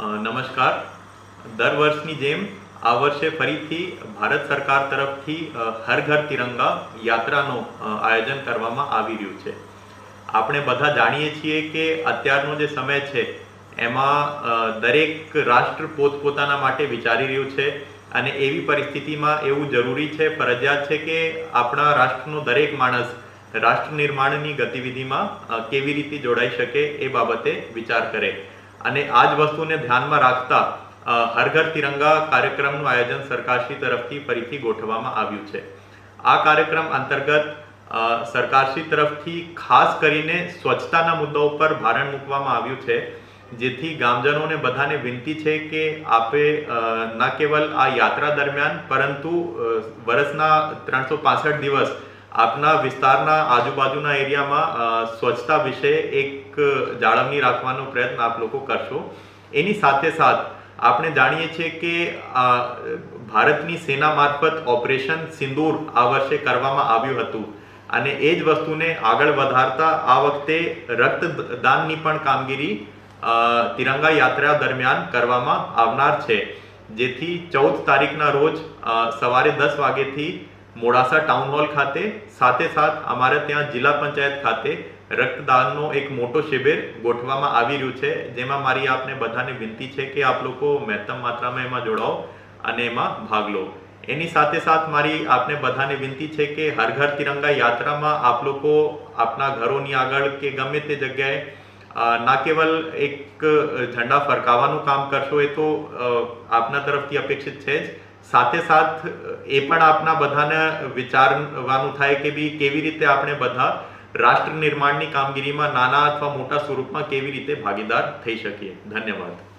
નમસ્કાર. દર વર્ષની જેમ આ વર્ષે ફરીથી ભારત સરકાર તરફથી હર ઘર તિરંગા યાત્રાનું આયોજન કરવામાં આવી રહ્યું છે. આપણે બધા જાણીએ છીએ કે અત્યારનો જે સમય છે, એમાં દરેક રાષ્ટ્ર પોતપોતાના માટે વિચારી રહ્યું છે અને એવી પરિસ્થિતિમાં એવું જરૂરી છે, ફરજિયાત છે કે આપણા રાષ્ટ્રનો દરેક માણસ રાષ્ટ્ર નિર્માણની ગતિવિધિમાં કેવી રીતે જોડાઈ શકે એ બાબતે વિચાર કરે. અને આ જ વસ્તુને ધ્યાનમાં રાખતા હરઘર હર ઘર તિરંગા કાર્યક્રમનું આયોજન સરકારશ્રી તરફથી ફરીથી ગોઠવવામાં આવ્યું છે. આ કાર્યક્રમ અંતર્ગત સરકારશ્રી તરફથી ખાસ કરીને સ્વચ્છતાના મુદ્દાઓ ઉપર ભારણ મૂકવામાં આવ્યું છે, જેથી ગામજનોને બધાને વિનંતી છે કે આપે ન કેવલ આ યાત્રા દરમિયાન, પરંતુ વર્ષના ત્રણસો દિવસ આપના વિસ્તારના આજુબાજુના એરિયામાં સ્વચ્છતા વિશે એક જાળવણી રાખવાનો પ્રયત્ન આપ લોકો કરશો. એની સાથે સાથ આપણે જાણીએ છીએ કે ભારતની સેના મારફત ઓપરેશન સિંદૂર આ વર્ષે કરવામાં આવ્યું હતું. અને એ જ વસ્તુને આગળ વધારતા આ વખતે રક્તદાનની પણ કામગીરી તિરંગા યાત્રા દરમિયાન કરવામાં આવનાર છે. જેથી ચૌદ તારીખના રોજ સવારે દસ વાગ્યેથી મોડાસા ટાઉન હોલ ખાતે, સાથે સાથ અમારે ત્યાં જિલ્લા પંચાયત ખાતે રક્તદાનનો એક મોટો શિબિર ગોઠવવામાં આવી રહ્યું છે, જેમાં મારી આપને બધાને વિનંતી છે કે આપ લોકો મહત્તમ માત્રામાં એમાં જોડાઓ અને એમાં ભાગ લો. એની સાથે સાથ મારી આપને બધાને વિનંતી છે કે હર ઘર તિરંગા યાત્રામાં આપ લોકો આપના ઘરોની આગળ કે ગમે તે જગ્યાએ ના કેવલ એક ઝંડા ફરકાવવાનું કામ કરશો એ તો આપના તરફથી અપેક્ષિત છે જ. સાથે સાથ, એ પણ આપના બધાને વિચારવાનું થાય કે બી કેવી રીતે આપણે બધા રાષ્ટ્ર નિર્માણની કામગીરીમાં નાના અથવા મોટા સ્વરૂપમાં કેવી રીતે ભાગીદાર થઈ શકીએ. ધન્યવાદ.